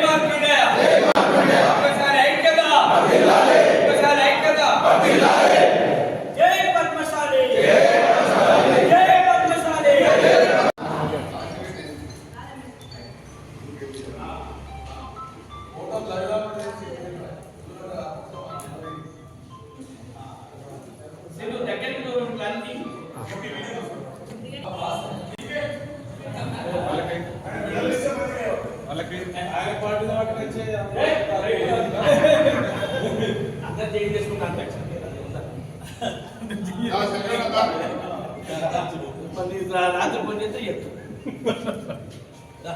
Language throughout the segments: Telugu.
Come on, through now. అందరు చేంజ్ చేసుకుంటారు మళ్ళీ రా- రాత్రి పని చేస్తే చెప్తాం రా.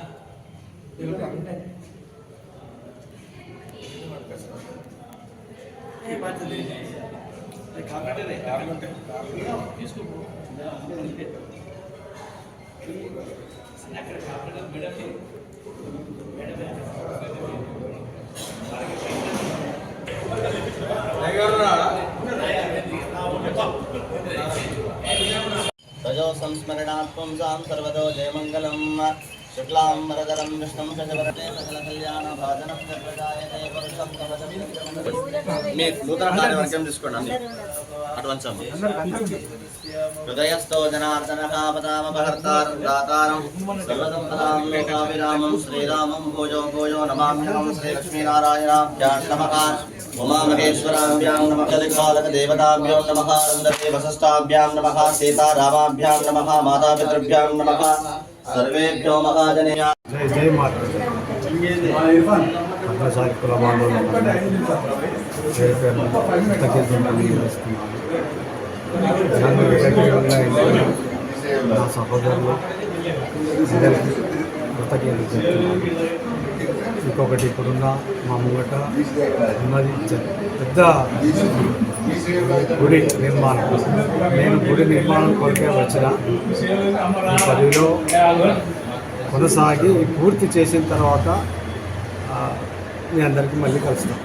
ఏ బాధ్యత లేదు. ఏ కాకంటే రే, కాకుంటే. తీసుకో. అక్కడ కాకుండా మేడం మేడం रजो संस्मरणात् पुंसां सर्वतो जयमङ्गलं शुक्लां वरदरं विष्णुं शशवरते सकलकल्याणभाजनं सर्वदायते पुरुषं మీ నూతన కార్యవర్గం తీసుకోండి అడ్వాన్స్ హృదయస్థో జనార్దనకాపదామపహర్తారం దాతారం సర్వసంపదాం లోకాభిరామం శ్రీరామం భోజో భోజో నమామ్యహం శ్రీలక్ష్మీనారాయణాభ్యాం నమః ఉమామహేశ్వరాభ్యాం నమః దిక్పాలక దేవతాభ్యో నమః రందతే వశిష్టాభ్యాం నమః సీతారామాభ్యాం నమః మాతాపితృభ్యాం నమః సర్వేభ్యో మహాజనేయ జై జై మాత అగ్రసారి కుల నా సహోదరులు కృతజ్ఞతలు ఇంకొకటి ఇప్పుడున్న మా ముంగట ఉన్నది పెద్ద గుడి నిర్మాణం నేను గుడి నిర్మాణం కొరకే వచ్చిన ఈ పదవిలో కొనసాగి పూర్తి చేసిన తర్వాత మీ అందరికీ మళ్ళీ కలుస్తాం.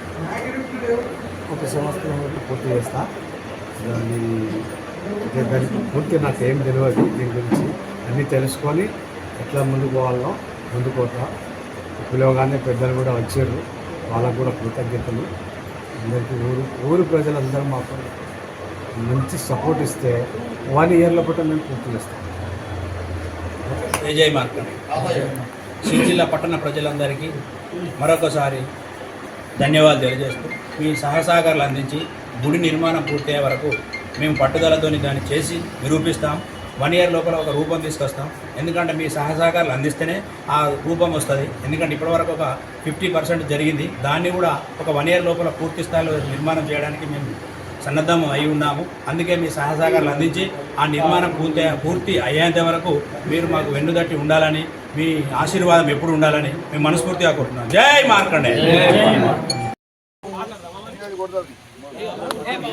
ఒక సంవత్సరం పూర్తి చేస్తాను దాని అంటే దానికి పూర్తి నాకు ఏం తెలియదు దీని గురించి. అన్నీ తెలుసుకొని ఎట్లా ముందుకు పోవాలో ముందుకు పోతా. పిలవగానే పెద్దలు కూడా వచ్చారు. వాళ్ళకు కూడా కృతజ్ఞతలు. అందరికీ ఊరు ఊరు ప్రజలందరూ మాకు మంచి సపోర్ట్ ఇస్తే వన్ ఇయర్లో పూట మేము పూర్తి చేస్తాం. విజయ్ మార్కం. సిరిసిల్ల పట్టణ ప్రజలందరికీ మరొకసారి ధన్యవాదాలు తెలియజేస్తూ మీ సహసహకారాలు అందించి గుడి నిర్మాణం పూర్తయ్యే వరకు మేము పట్టుదలతోని దాన్ని చేసి నిరూపిస్తాం. వన్ ఇయర్ లోపల ఒక రూపం తీసుకొస్తాం. ఎందుకంటే మీ సహసహకారాలు అందిస్తేనే ఆ రూపం వస్తుంది. ఎందుకంటే ఇప్పటివరకు ఒక ఫిఫ్టీ పర్సెంట్ జరిగింది. దాన్ని కూడా ఒక వన్ ఇయర్ లోపల పూర్తి స్థాయిలో నిర్మాణం చేయడానికి మేము సన్నద్ధం అయి ఉన్నాము. అందుకే మీ సహసహకారాలు అందించి ఆ నిర్మాణం పూర్తి పూర్తి అయ్యేంత వరకు మీరు మాకు వెన్నుదట్టి ఉండాలని మీ ఆశీర్వాదం ఎప్పుడు ఉండాలని మేము మనస్ఫూర్తిగా కోరుతున్నాం. జై మార్కండే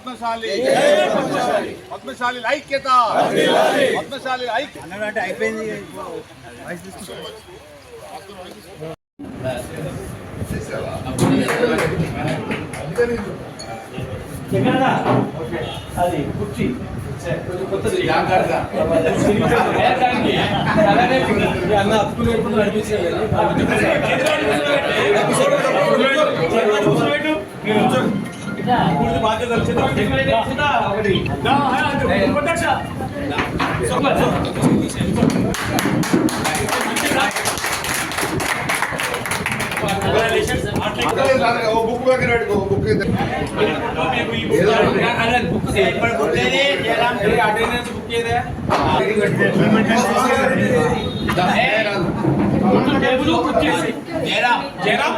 పద్మశాలి. పద్మశాలి. ఐక్యత. పద్మశాలి. ఐక్యత అయిపోయింది. అది కుర్చీ కొత్తది అన్న అప్పులు ఎప్పుడు బుక్ దగ్గర పెట్టుకో బుక్ బుక్ ఇప్పుడు గుర్తేది Jayaram attendance book చేయదే table book చేసి జయరామ్ జయరామ్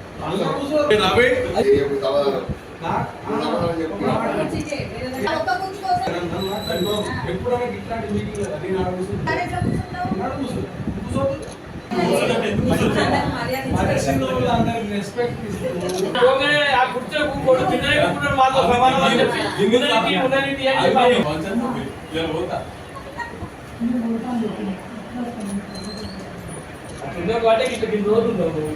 ఆ కుర్చీ కూర్చోడు తినే కూర్చోడు వాళ్ళతో సమానం అని చెప్పి ఉన్నది ఉన్నది అని చెప్పాలి అట్లున్న వాటే ఇట్లా ఇన్ని రోజులు ఉన్నావు నువ్వు.